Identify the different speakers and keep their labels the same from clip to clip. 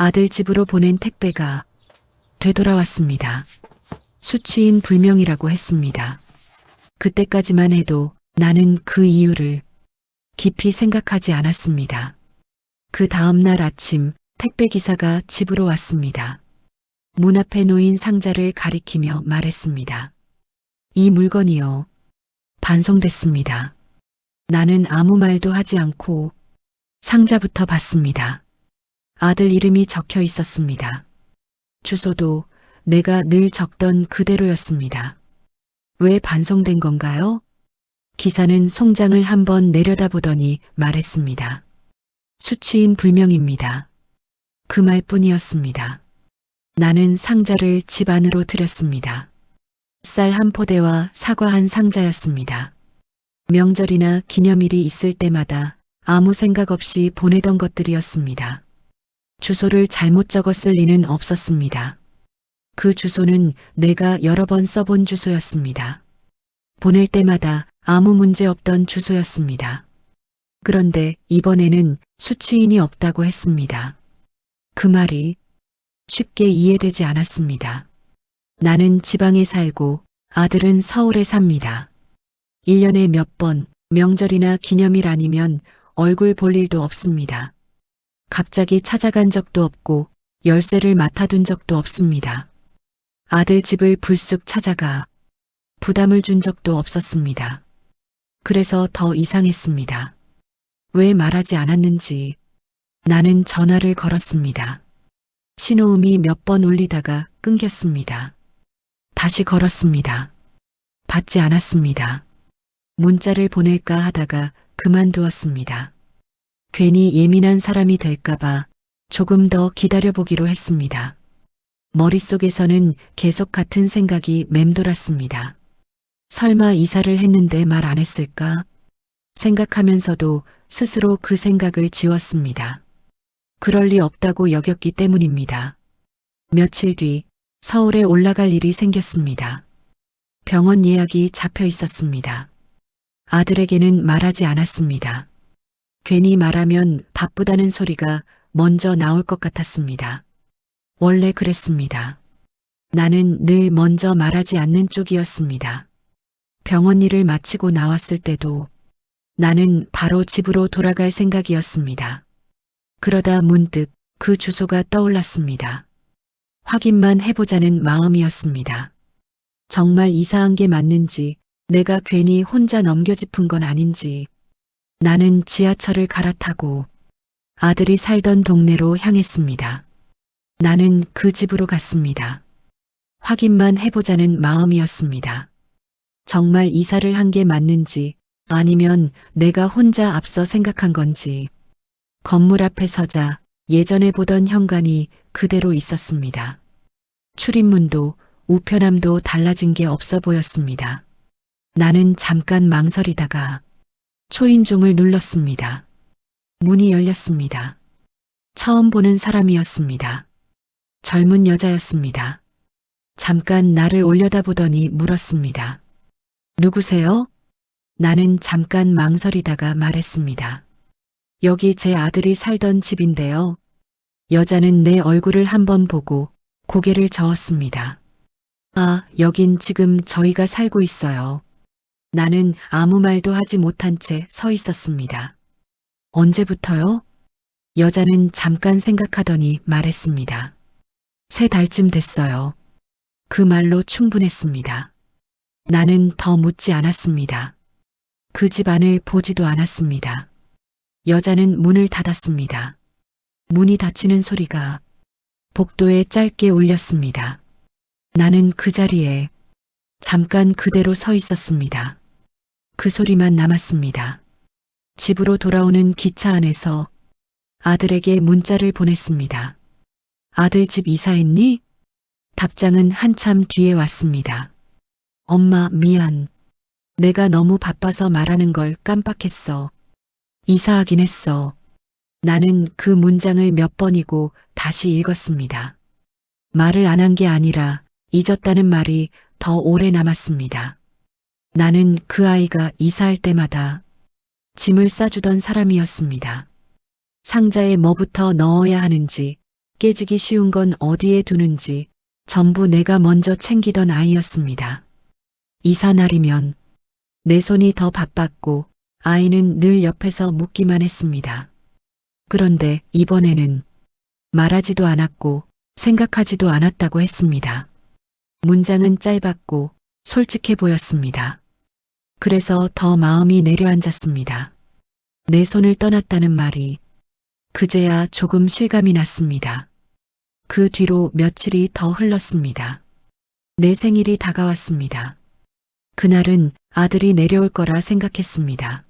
Speaker 1: 아들 집으로 보낸 택배가 되돌아왔습니다. 수치인 불명이라고 했습니다. 그때까지만 해도 나는 그 이유를 깊이 생각하지 않았습니다. 그 다음날 아침 택배 기사가 집으로 왔습니다. 문 앞에 놓인 상자를 가리키며 말했습니다. 이 물건이요. 반송됐습니다. 나는 아무 말도 하지 않고 상자부터 봤습니다. 아들 이름이 적혀 있었습니다. 주소도 내가 늘 적던 그대로였습니다. 왜 반송된 건가요? 기사는 송장을 한번 내려다보더니 말했습니다. 수치인 불명입니다. 그 말뿐이었습니다. 나는 상자를 집 안으로 들였습니다. 쌀 한 포대와 사과 한 상자였습니다. 명절이나 기념일이 있을 때마다 아무 생각 없이 보내던 것들이었습니다. 주소를 잘못 적었을 리는 없었습니다. 그 주소는 내가 여러 번 써본 주소였습니다. 보낼 때마다 아무 문제 없던 주소였습니다. 그런데 이번에는 수취인이 없다고 했습니다. 그 말이 쉽게 이해되지 않았습니다. 나는 지방에 살고 아들은 서울에 삽니다. 1년에 몇 번 명절이나 기념일 아니면 얼굴 볼 일도 없습니다. 갑자기 찾아간 적도 없고 열쇠를 맡아둔 적도 없습니다. 아들 집을 불쑥 찾아가 부담을 준 적도 없었습니다. 그래서 더 이상했습니다. 왜 말하지 않았는지 나는 전화를 걸었습니다. 신호음이 몇 번 울리다가 끊겼습니다. 다시 걸었습니다. 받지 않았습니다. 문자를 보낼까 하다가 그만두었습니다. 괜히 예민한 사람이 될까봐 조금 더 기다려보기로 했습니다. 머릿속에서는 계속 같은 생각이 맴돌았습니다. 설마 이사를 했는데 말 안 했을까? 생각하면서도 스스로 그 생각을 지웠습니다. 그럴 리 없다고 여겼기 때문입니다. 며칠 뒤 서울에 올라갈 일이 생겼습니다. 병원 예약이 잡혀 있었습니다. 아들에게는 말하지 않았습니다. 괜히 말하면 바쁘다는 소리가 먼저 나올 것 같았습니다. 원래 그랬습니다. 나는 늘 먼저 말하지 않는 쪽이었습니다. 병원 일을 마치고 나왔을 때도 나는 바로 집으로 돌아갈 생각이었습니다. 그러다 문득 그 주소가 떠올랐습니다. 확인만 해보자는 마음이었습니다. 정말 이상한 게 맞는지 내가 괜히 혼자 넘겨짚은 건 아닌지 나는 지하철을 갈아타고 아들이 살던 동네로 향했습니다. 나는 그 집으로 갔습니다. 확인만 해보자는 마음이었습니다. 정말 이사를 한 게 맞는지 아니면 내가 혼자 앞서 생각한 건지 건물 앞에 서자 예전에 보던 현관이 그대로 있었습니다. 출입문도 우편함도 달라진 게 없어 보였습니다. 나는 잠깐 망설이다가 초인종을 눌렀습니다. 문이 열렸습니다. 처음 보는 사람이었습니다. 젊은 여자였습니다. 잠깐 나를 올려다보더니 물었습니다. 누구세요? 나는 잠깐 망설이다가 말했습니다. 여기 제 아들이 살던 집인데요. 여자는 내 얼굴을 한번 보고 고개를 저었습니다. 아, 여긴 지금 저희가 살고 있어요. 나는 아무 말도 하지 못한 채 서 있었습니다. 언제부터요? 여자는 잠깐 생각하더니 말했습니다. 세 달쯤 됐어요. 그 말로 충분했습니다. 나는 더 묻지 않았습니다. 그 집 안을 보지도 않았습니다. 여자는 문을 닫았습니다. 문이 닫히는 소리가 복도에 짧게 울렸습니다. 나는 그 자리에 잠깐 그대로 서 있었습니다. 그 소리만 남았습니다. 집으로 돌아오는 기차 안에서 아들에게 문자를 보냈습니다. 아들 집 이사했니? 답장은 한참 뒤에 왔습니다. 엄마, 미안. 내가 너무 바빠서 말하는 걸 깜빡했어. 이사하긴 했어. 나는 그 문장을 몇 번이고 다시 읽었습니다. 말을 안 한 게 아니라 잊었다는 말이 더 오래 남았습니다. 나는 그 아이가 이사할 때마다 짐을 싸주던 사람이었습니다. 상자에 뭐부터 넣어야 하는지 깨지기 쉬운 건 어디에 두는지 전부 내가 먼저 챙기던 아이였습니다. 이사 날이면 내 손이 더 바빴고 아이는 늘 옆에서 묻기만 했습니다. 그런데 이번에는 말하지도 않았고 생각하지도 않았다고 했습니다. 문장은 짧았고 솔직해 보였습니다. 그래서 더 마음이 내려앉았습니다. 내 손을 떠났다는 말이 그제야 조금 실감이 났습니다. 그 뒤로 며칠이 더 흘렀습니다. 내 생일이 다가왔습니다. 그날은 아들이 내려올 거라 생각했습니다.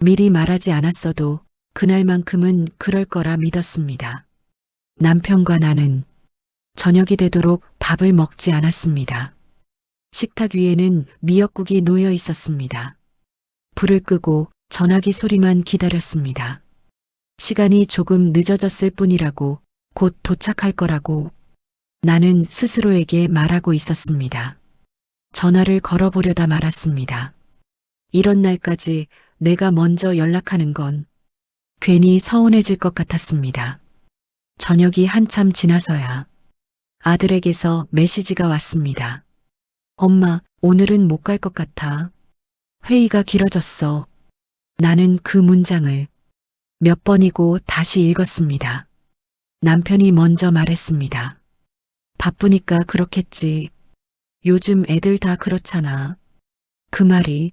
Speaker 1: 미리 말하지 않았어도 그날만큼은 그럴 거라 믿었습니다. 남편과 나는 저녁이 되도록 밥을 먹지 않았습니다. 식탁 위에는 미역국이 놓여 있었습니다. 불을 끄고 전화기 소리만 기다렸습니다. 시간이 조금 늦어졌을 뿐이라고 곧 도착할 거라고 나는 스스로에게 말하고 있었습니다. 전화를 걸어보려다 말았습니다. 이런 날까지 내가 먼저 연락하는 건 괜히 서운해질 것 같았습니다. 저녁이 한참 지나서야 아들에게서 메시지가 왔습니다. 엄마, 오늘은 못 갈 것 같아. 회의가 길어졌어. 나는 그 문장을 몇 번이고 다시 읽었습니다. 남편이 먼저 말했습니다. 바쁘니까 그렇겠지. 요즘 애들 다 그렇잖아. 그 말이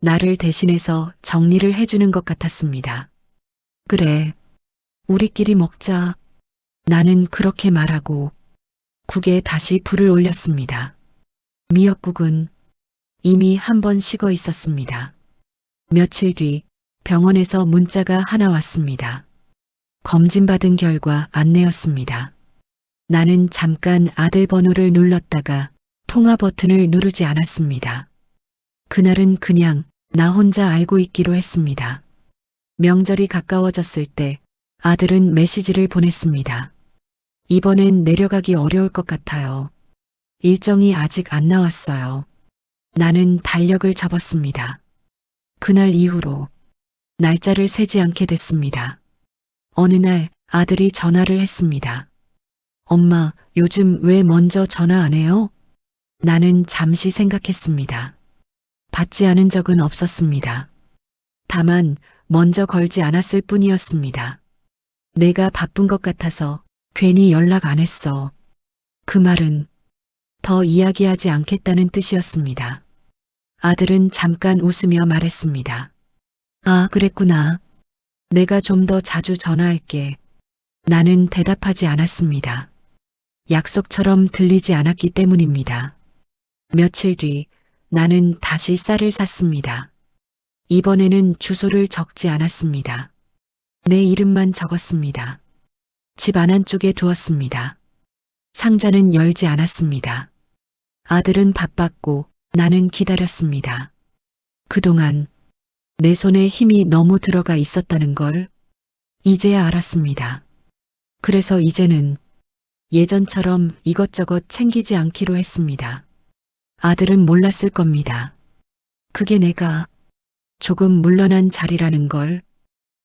Speaker 1: 나를 대신해서 정리를 해주는 것 같았습니다. 그래. 우리끼리 먹자. 나는 그렇게 말하고 국에 다시 불을 올렸습니다. 미역국은 이미 한 번 식어 있었습니다. 며칠 뒤 병원에서 문자가 하나 왔습니다. 검진받은 결과 안내였습니다. 나는 잠깐 아들 번호를 눌렀다가 통화 버튼을 누르지 않았습니다. 그날은 그냥 나 혼자 알고 있기로 했습니다. 명절이 가까워졌을 때 아들은 메시지를 보냈습니다. 이번엔 내려가기 어려울 것 같아요. 일정이 아직 안 나왔어요. 나는 달력을 접었습니다. 그날 이후로 날짜를 세지 않게 됐습니다. 어느 날 아들이 전화를 했습니다. 엄마, 요즘 왜 먼저 전화 안 해요? 나는 잠시 생각했습니다. 받지 않은 적은 없었습니다. 다만 먼저 걸지 않았을 뿐이었습니다. 내가 바쁜 것 같아서 괜히 연락 안 했어. 그 말은 더 이야기하지 않겠다는 뜻이었습니다. 아들은 잠깐 웃으며 말했습니다. 아, 그랬구나. 내가 좀 더 자주 전화할게. 나는 대답하지 않았습니다. 약속처럼 들리지 않았기 때문입니다. 며칠 뒤 나는 다시 쌀을 샀습니다. 이번에는 주소를 적지 않았습니다. 내 이름만 적었습니다. 집 안안쪽에 두었습니다. 상자는 열지 않았습니다. 아들은 바빴고 나는 기다렸습니다. 그동안 내 손에 힘이 너무 들어가 있었다는 걸 이제야 알았습니다. 그래서 이제는 예전처럼 이것저것 챙기지 않기로 했습니다. 아들은 몰랐을 겁니다. 그게 내가 조금 물러난 자리라는 걸